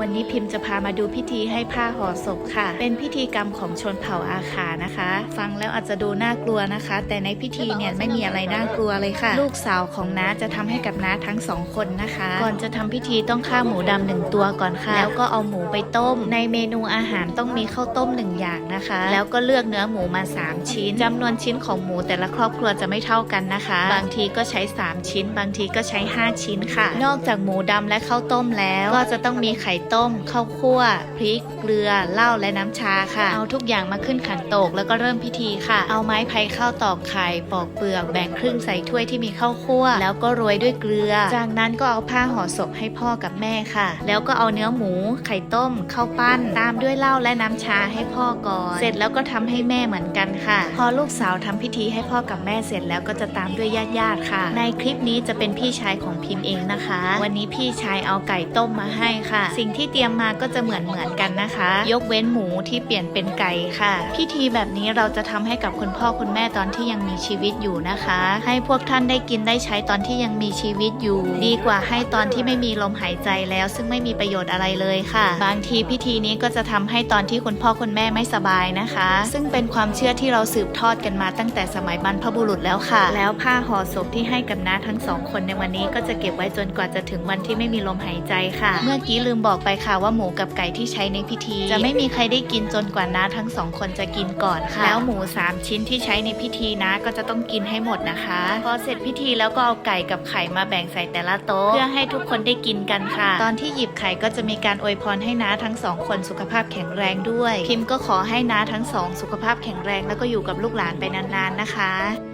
วันนี้พิมพ์จะพามาดูพิธีให้ผ้าห่อศพค่ะ เป็นพิธีกรรมของชนเผ่าอาคานะคะ ฟังแล้วอาจจะดูน่ากลัวนะคะ แต่ในพิธีเนี่ยไม่มีอะไรน่ากลัวเลยค่ะ ลูกสาวของน้าจะทำให้กับน้าทั้งสองคนนะคะ ก่อนจะทำพิธีต้องฆ่าหมูดำหนึ่งตัวก่อนค่ะ แล้วก็เอาหมูไปต้ม ในเมนูอาหารต้องมีข้าวต้มหนึ่งอย่างนะคะ แล้วก็เลือกเนื้อหมูมา 3 ชิ้นจำนวนชิ้นของหมูแต่ละครอบครัวจะไม่เท่ากันนะคะ บางทีก็ใช้ 3 ชิ้น บางทีก็ใช้ 5 ชิ้นค่ะ นอกจากหมูดำและข้าวต้มแล้ว ก็จะต้องมีไข่ต้มข้าวคั่วพริก เกลือเหล้าและน้ำชาค่ะ เอาทุกอย่างมาขึ้นขันโตกแล้วก็เริ่มพิธีค่ะ เอาไม้ไผ่ข้าวตอกไข่ปอกเปลือกแบ่งครึ่งใส่ถ้วยที่มีข้าวคั่ว แล้วก็โรยด้วยเกลือ จากนั้นก็เอาผ้าห่อศพให้พ่อกับแม่ค่ะ แล้วก็เอาเนื้อหมู ไข่ต้มข้าวปั้น ตามด้วยเหล้าและน้ำชาให้พ่อก่อน เสร็จแล้วก็ทำให้แม่เหมือนกันค่ะ พอลูกสาวทำพิธีให้พ่อกับแม่เสร็จแล้วก็จะตามด้วยญาติๆค่ะ ในคลิปนี้จะเป็นพี่ชายของพิมพ์เองนะคะ วันนี้พี่ชายเอาไก่ต้มมาให้ค่ะ สิ่งที่เตรียมมาก็จะเหมือนเหมือนๆกันนะคะ ยกเว้นหมูที่เปลี่ยนเป็นไก่ค่ะ พิธีแบบนี้เราจะทำให้กับคุณพ่อคุณแม่ตอนที่ยังมีชีวิตอยู่นะคะ ให้พวกท่านได้กินได้ใช้ตอนที่ยังมีชีวิตอยู่ ดีกว่าให้ตอนที่ไม่มีลมหายใจแล้ว ซึ่งไม่มีประโยชน์อะไรเลยค่ะ บางทีพิธีนี้ก็จะทำให้ตอนที่คุณพ่อคุณแม่ไม่สบายนะคะ ซึ่งเป็นความเชื่อที่เราสืบทอดกันมาตั้งแต่สมัยบรรพบุรุษแล้วค่ะ แล้วผ้าห่อศพที่ให้กับน้าทั้งสองคนในวันนี้ก็จะเก็บไว้จนกว่าจะถึงวันที่ไม่มีลมหายใจค่ะ เมื่อกี้ลืมบอกไปค่ะว่าหมูกับไก่ที่ใช้ในพิธี จะไม่มีใครได้กินจนกว่าน้าทั้งสองคนจะกินก่อนค่ะ แล้วหมูสามชิ้นที่ใช้ในพิธีนะก็จะต้องกินให้หมดนะคะ พอเสร็จพิธีแล้วก็เอาไก่กับไข่มาแบ่งใส่แต่ละโต๊ะเพื่อให้ทุกคนได้กินกันค่ะ ตอนที่หยิบไข่ก็จะมีการอวยพรให้น้าทั้งสองคนสุขภาพแข็งแรงด้วย พิมพ์ก็ขอให้น้าทั้งสองสุขภาพแข็งแรงแล้วก็อยู่กับลูกหลานไปนานๆนะคะ